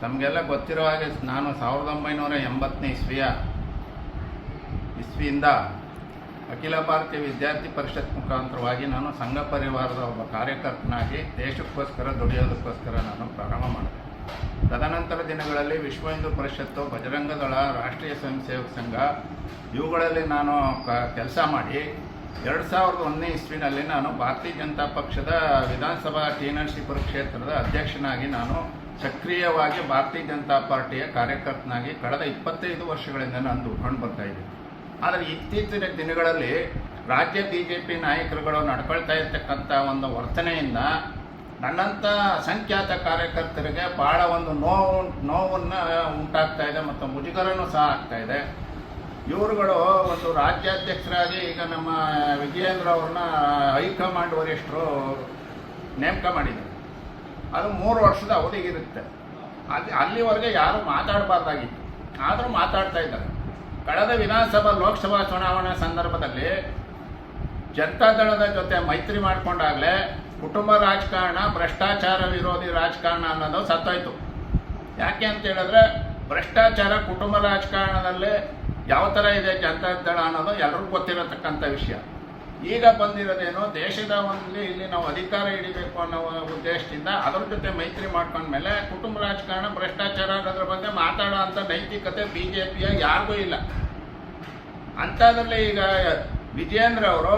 ತಮಗೆಲ್ಲ ಗೊತ್ತಿರೋ ಹಾಗೆ ನಾನು ಸಾವಿರದ ಒಂಬೈನೂರ ಎಂಬತ್ತನೇ ಇಸ್ವಿಯ ಇಸ್ವಿಯಿಂದ ಅಖಿಲ ಭಾರತೀಯ ವಿದ್ಯಾರ್ಥಿ ಪರಿಷತ್ ಮುಖಾಂತರವಾಗಿ ನಾನು ಸಂಘ ಪರಿವಾರದ ಒಬ್ಬ ಕಾರ್ಯಕರ್ತನಾಗಿ ದೇಶಕ್ಕೋಸ್ಕರ, ದುಡಿಯೋದಕ್ಕೋಸ್ಕರ ನಾನು ಪ್ರಾರಂಭ ಮಾಡಿದೆ. ತದನಂತರ ದಿನಗಳಲ್ಲಿ ವಿಶ್ವ ಹಿಂದೂ ಪರಿಷತ್ತು, ಬಜರಂಗ ದಳ, ರಾಷ್ಟ್ರೀಯ ಸ್ವಯಂ ಸೇವಕ ಸಂಘ, ಇವುಗಳಲ್ಲಿ ನಾನು ಕೆಲಸ ಮಾಡಿ ಎರಡು ಸಾವಿರದ ಒಂದನೇ ಇಸ್ವಿನಲ್ಲಿ ನಾನು ಭಾರತೀಯ ಜನತಾ ಪಕ್ಷದ ವಿಧಾನಸಭಾ ಟಿ ನರಸೀಪುರ ಕ್ಷೇತ್ರದ ಅಧ್ಯಕ್ಷನಾಗಿ ನಾನು ಸಕ್ರಿಯವಾಗಿ ಭಾರತೀಯ ಜನತಾ ಪಾರ್ಟಿಯ ಕಾರ್ಯಕರ್ತನಾಗಿ ಕಳೆದ ಇಪ್ಪತ್ತೈದು ವರ್ಷಗಳಿಂದ ನಾನು ದುಡ್ಕೊಂಡು ಬರ್ತಾ ಇದ್ದೀನಿ. ಆದರೆ ಇತ್ತೀಚಿನ ದಿನಗಳಲ್ಲಿ ರಾಜ್ಯ ಬಿ ಜೆ ಪಿ ನಾಯಕರುಗಳು ನಡ್ಕೊಳ್ತಾ ಇರ್ತಕ್ಕಂಥ ಒಂದು ವರ್ತನೆಯಿಂದ ನನ್ನಂಥ ಅಸಂಖ್ಯಾತ ಕಾರ್ಯಕರ್ತರಿಗೆ ಭಾಳ ಒಂದು ನೋವು, ನೋವನ್ನು ಉಂಟಾಗ್ತಾ ಇದೆ ಮತ್ತು ಮುಜುಗರನೂ ಸಹ ಆಗ್ತಾ ಇದೆ. ಇವರುಗಳು ಒಂದು ರಾಜ್ಯಾಧ್ಯಕ್ಷರಾಗಿ ಈಗ ನಮ್ಮ ವಿಜಯೇಂದ್ರ ಅವ್ರನ್ನ ಹೈಕಮಾಂಡ್ ವರಿಷ್ಠರು ನೇಮಕ ಮಾಡಿದ್ದಾರೆ. ಅದು ಮೂರು ವರ್ಷದ ಅವಧಿಗಿರುತ್ತೆ. ಅಲ್ಲಿ, ಅಲ್ಲಿವರೆಗೆ ಯಾರು ಮಾತಾಡಬಾರ್ದಾಗಿತ್ತು. ಆದರೂ ಮಾತಾಡ್ತಾ ಇದ್ದಾರೆ. ಕಳೆದ ವಿಧಾನಸಭಾ ಲೋಕಸಭಾ ಚುನಾವಣೆ ಸಂದರ್ಭದಲ್ಲಿ ಜನತಾದಳದ ಜೊತೆ ಮೈತ್ರಿ ಮಾಡಿಕೊಂಡಾಗಲೇ ಕುಟುಂಬ ರಾಜಕಾರಣ, ಭ್ರಷ್ಟಾಚಾರ ವಿರೋಧಿ ರಾಜಕಾರಣ ಅನ್ನೋದು ಸತ್ತೋಯ್ತು. ಯಾಕೆ ಅಂತ ಹೇಳಿದ್ರೆ ಭ್ರಷ್ಟಾಚಾರ ಕುಟುಂಬ ರಾಜಕಾರಣದಲ್ಲಿ ಯಾವ ಥರ ಇದೆ ಜನತಾದಳ ಅನ್ನೋದು ಎಲ್ರಿಗೂ ಗೊತ್ತಿರತಕ್ಕಂಥ ವಿಷಯ. ಈಗ ಬಂದಿರೋದೇನು ದೇಶದ ಒಂದು ಇಲ್ಲಿ ನಾವು ಅಧಿಕಾರ ಹಿಡಿಬೇಕು ಅನ್ನೋ ಉದ್ದೇಶದಿಂದ ಅದರ ಜೊತೆ ಮೈತ್ರಿ ಮಾಡ್ಕೊಂಡ್ಮೇಲೆ ಕುಟುಂಬ ರಾಜಕಾರಣ ಭ್ರಷ್ಟಾಚಾರ ಅನ್ನೋದ್ರ ಬಗ್ಗೆ ಮಾತಾಡೋ ಅಂಥ ನೈತಿಕತೆ ಬಿ ಜೆ ಪಿಯ ಯಾರಿಗೂ ಇಲ್ಲ. ಅಂಥದ್ರಲ್ಲಿ ಈಗ ವಿಜಯೇಂದ್ರ ಅವರು